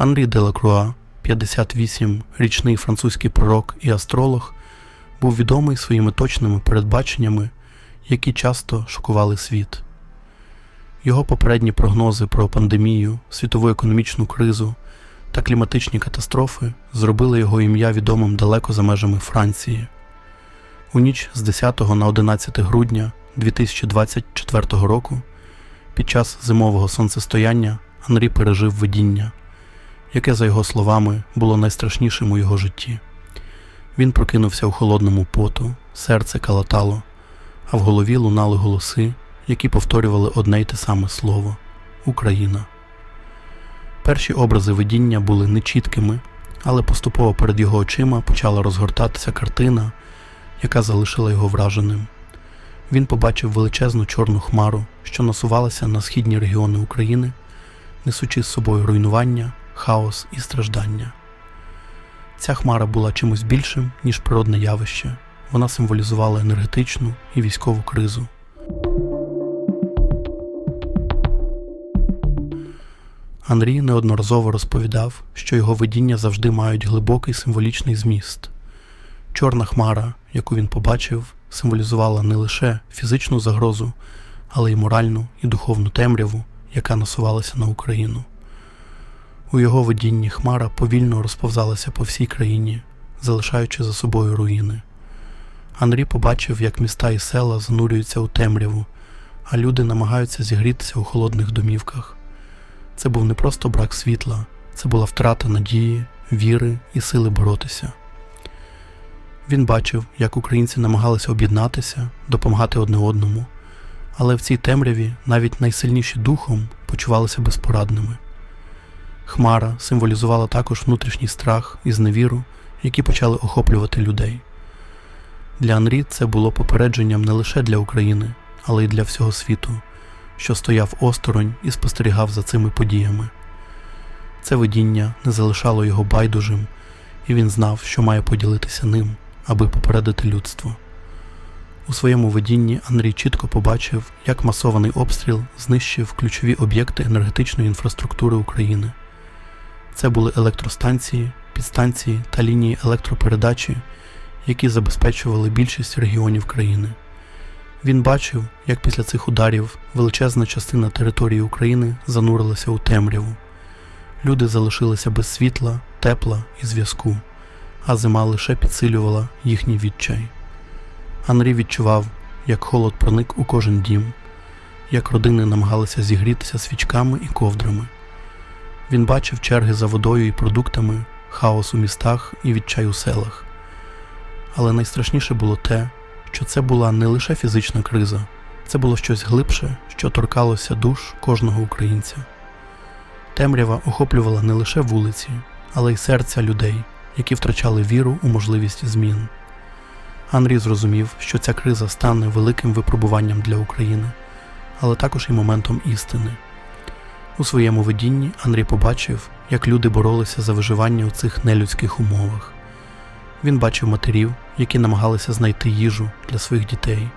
Анрі Делакруа, 58-річний французький пророк і астролог, був відомий своїми точними передбаченнями, які часто шокували світ. Його попередні прогнози про пандемію, світову економічну кризу та кліматичні катастрофи зробили його ім'я відомим далеко за межами Франції. У ніч з 10 на 11 грудня 2024 року, під час зимового сонцестояння, Анрі пережив видіння, яке, за його словами, було найстрашнішим у його житті. Він прокинувся у холодному поту, серце калатало, а в голові лунали голоси, які повторювали одне й те саме слово Україна. Перші образи видіння були нечіткими, але поступово перед його очима почала розгортатися картина, яка залишила його враженим. Він побачив величезну чорну хмару, що насувалася на східні регіони України, несучи з собою руйнування, хаос і страждання. Ця хмара була чимось більшим, ніж природне явище. Вона символізувала енергетичну і військову кризу. Андрій неодноразово розповідав, що його видіння завжди мають глибокий символічний зміст. Чорна хмара, яку він побачив, символізувала не лише фізичну загрозу, але й моральну і духовну темряву, яка насувалася на Україну. У його видінні хмара повільно розповзалася по всій країні, залишаючи за собою руїни. Андрій побачив, як міста і села занурюються у темряву, а люди намагаються зігрітися у холодних домівках. Це був не просто брак світла, це була втрата надії, віри і сили боротися. Він бачив, як українці намагалися об'єднатися, допомагати одне одному, але в цій темряві навіть найсильніші духом почувалися безпорадними. Хмара символізувала також внутрішній страх і зневіру, які почали охоплювати людей. Для Анрі це було попередженням не лише для України, але й для всього світу, що стояв осторонь і спостерігав за цими подіями. Це видіння не залишало його байдужим, і він знав, що має поділитися ним, аби попередити людство. У своєму видінні Андрій чітко побачив, як масований обстріл знищив ключові об'єкти енергетичної інфраструктури України. Це були електростанції, підстанції та лінії електропередачі, які забезпечували більшість регіонів країни. Він бачив, як після цих ударів величезна частина території України занурилася у темряву. Люди залишилися без світла, тепла і зв'язку, а зима лише підсилювала їхній відчай. Анрі відчував, як холод проник у кожен дім, як родини намагалися зігрітися свічками і ковдрами. Він бачив черги за водою і продуктами, хаос у містах і відчай у селах. Але найстрашніше було те, що це була не лише фізична криза, це було щось глибше, що торкалося душ кожного українця. Темрява охоплювала не лише вулиці, але й серця людей, які втрачали віру у можливість змін. Анрій зрозумів, що ця криза стане великим випробуванням для України, але також і моментом істини. У своєму видінні Андрій побачив, як люди боролися за виживання у цих нелюдських умовах. Він бачив матерів, які намагалися знайти їжу для своїх дітей,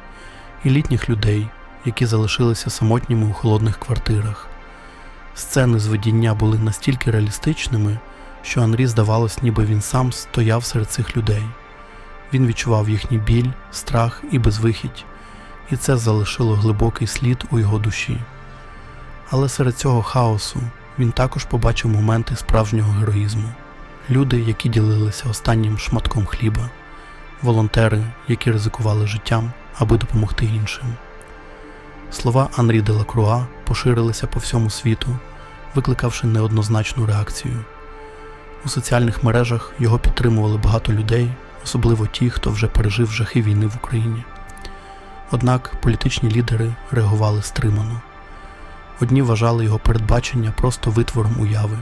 і літніх людей, які залишилися самотніми у холодних квартирах. Сцени з видіння були настільки реалістичними, що Анрі здавалось, ніби він сам стояв серед цих людей. Він відчував їхній біль, страх і безвихідь, і це залишило глибокий слід у його душі. Але серед цього хаосу він також побачив моменти справжнього героїзму люди, які ділилися останнім шматком хліба, волонтери, які ризикували життям, аби допомогти іншим. Слова Анрі де Лакруа поширилися по всьому світу, викликавши неоднозначну реакцію. У соціальних мережах його підтримували багато людей, особливо ті, хто вже пережив жахи війни в Україні. Однак політичні лідери реагували стримано. Одні вважали його передбачення просто витвором уяви,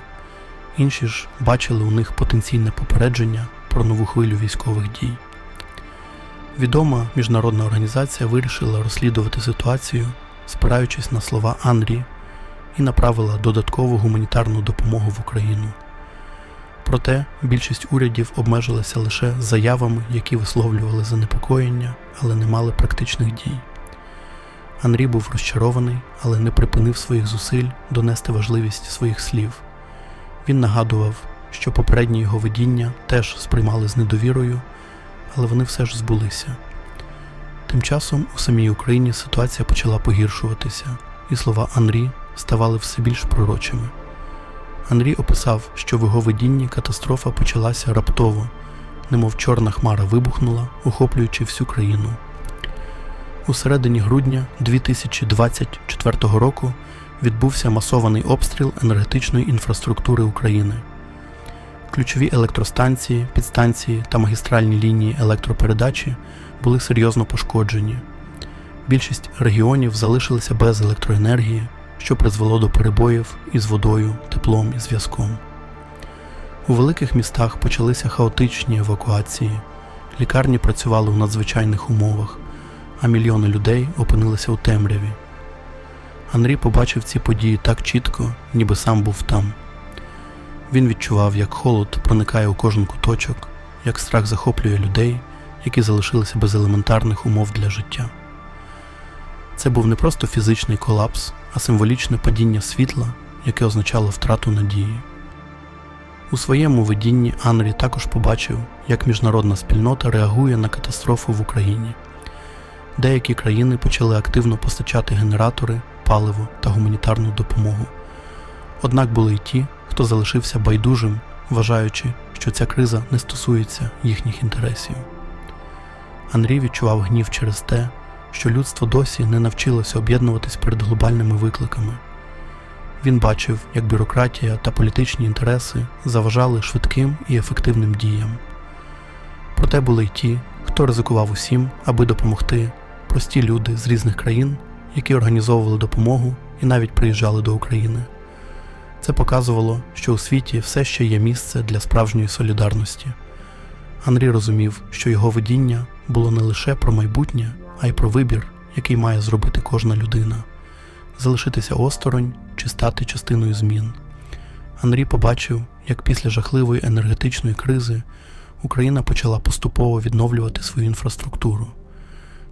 інші ж бачили у них потенційне попередження про нову хвилю військових дій. Відома міжнародна організація вирішила розслідувати ситуацію, спираючись на слова Анрі, і направила додаткову гуманітарну допомогу в Україну. Проте більшість урядів обмежилася лише заявами, які висловлювали занепокоєння, але не мали практичних дій. Анрі був розчарований, але не припинив своїх зусиль донести важливість своїх слів. Він нагадував, що попередні його видіння теж сприймали з недовірою, але вони все ж збулися. Тим часом у самій Україні ситуація почала погіршуватися, і слова Анрі ставали все більш пророчими. Анрі описав, що в його видінні катастрофа почалася раптово, немов чорна хмара вибухнула, охоплюючи всю країну. У середині грудня 2024 року відбувся масований обстріл енергетичної інфраструктури України. Ключові електростанції, підстанції та магістральні лінії електропередачі були серйозно пошкоджені. Більшість регіонів залишилися без електроенергії, що призвело до перебоїв із водою, теплом і зв'язком. У великих містах почалися хаотичні евакуації, лікарні працювали у надзвичайних умовах, а мільйони людей опинилися у темряві. Анрі побачив ці події так чітко, ніби сам був там. Він відчував, як холод проникає у кожен куточок, як страх захоплює людей, які залишилися без елементарних умов для життя. Це був не просто фізичний колапс, а символічне падіння світла, яке означало втрату надії. У своєму видінні Анрі також побачив, як міжнародна спільнота реагує на катастрофу в Україні. Деякі країни почали активно постачати генератори, паливо та гуманітарну допомогу. Однак були й ті, хто залишився байдужим, вважаючи, що ця криза не стосується їхніх інтересів. Анрій відчував гнів через те, що людство досі не навчилося об'єднуватись перед глобальними викликами. Він бачив, як бюрократія та політичні інтереси заважали швидким і ефективним діям. Проте були й ті, хто ризикував усім, аби допомогти прості люди з різних країн, які організовували допомогу і навіть приїжджали до України. Це показувало, що у світі все ще є місце для справжньої солідарності. Андрій розумів, що його видіння було не лише про майбутнє, а й про вибір, який має зробити кожна людина залишитися осторонь чи стати частиною змін. Андрій побачив, як після жахливої енергетичної кризи Україна почала поступово відновлювати свою інфраструктуру.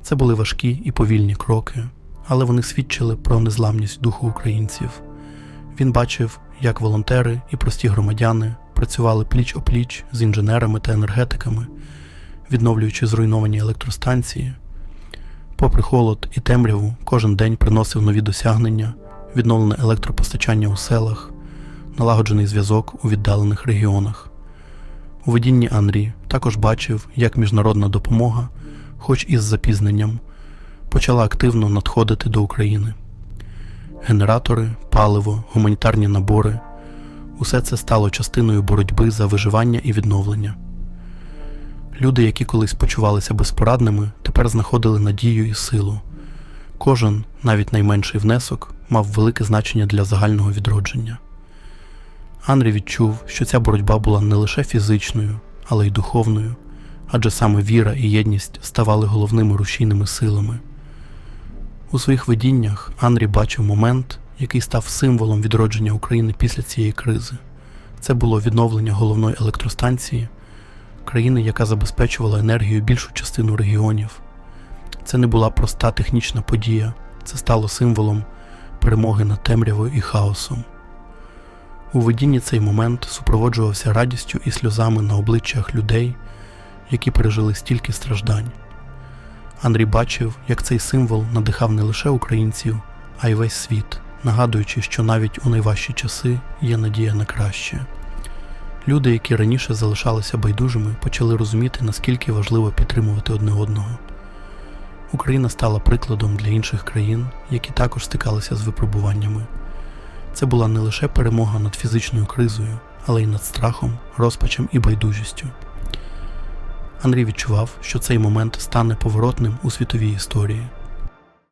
Це були важкі і повільні кроки, але вони свідчили про незламність духу українців. Він бачив, як волонтери і прості громадяни працювали пліч опліч з інженерами та енергетиками, відновлюючи зруйновані електростанції. Попри холод і темряву, кожен день приносив нові досягнення, відновлене електропостачання у селах, налагоджений зв'язок у віддалених регіонах. У видінні Анрі також бачив, як міжнародна допомога, хоч із запізненням, почала активно надходити до України. Генератори, паливо, гуманітарні набори усе це стало частиною боротьби за виживання і відновлення. Люди, які колись почувалися безпорадними, тепер знаходили надію і силу. Кожен, навіть найменший внесок, мав велике значення для загального відродження. Анрі відчув, що ця боротьба була не лише фізичною, але й духовною, адже саме віра і єдність ставали головними рушійними силами. У своїх видіннях Анрі бачив момент, який став символом відродження України після цієї кризи. Це було відновлення головної електростанції, країни, яка забезпечувала енергію більшу частину регіонів. Це не була проста технічна подія, це стало символом перемоги над темрявою і хаосом. У видінні цей момент супроводжувався радістю і сльозами на обличчях людей, які пережили стільки страждань. Андрій бачив, як цей символ надихав не лише українців, а й весь світ, нагадуючи, що навіть у найважчі часи є надія на краще. Люди, які раніше залишалися байдужими, почали розуміти, наскільки важливо підтримувати одне одного. Україна стала прикладом для інших країн, які також стикалися з випробуваннями. Це була не лише перемога над фізичною кризою, але й над страхом, розпачем і байдужістю. Андрій відчував, що цей момент стане поворотним у світовій історії.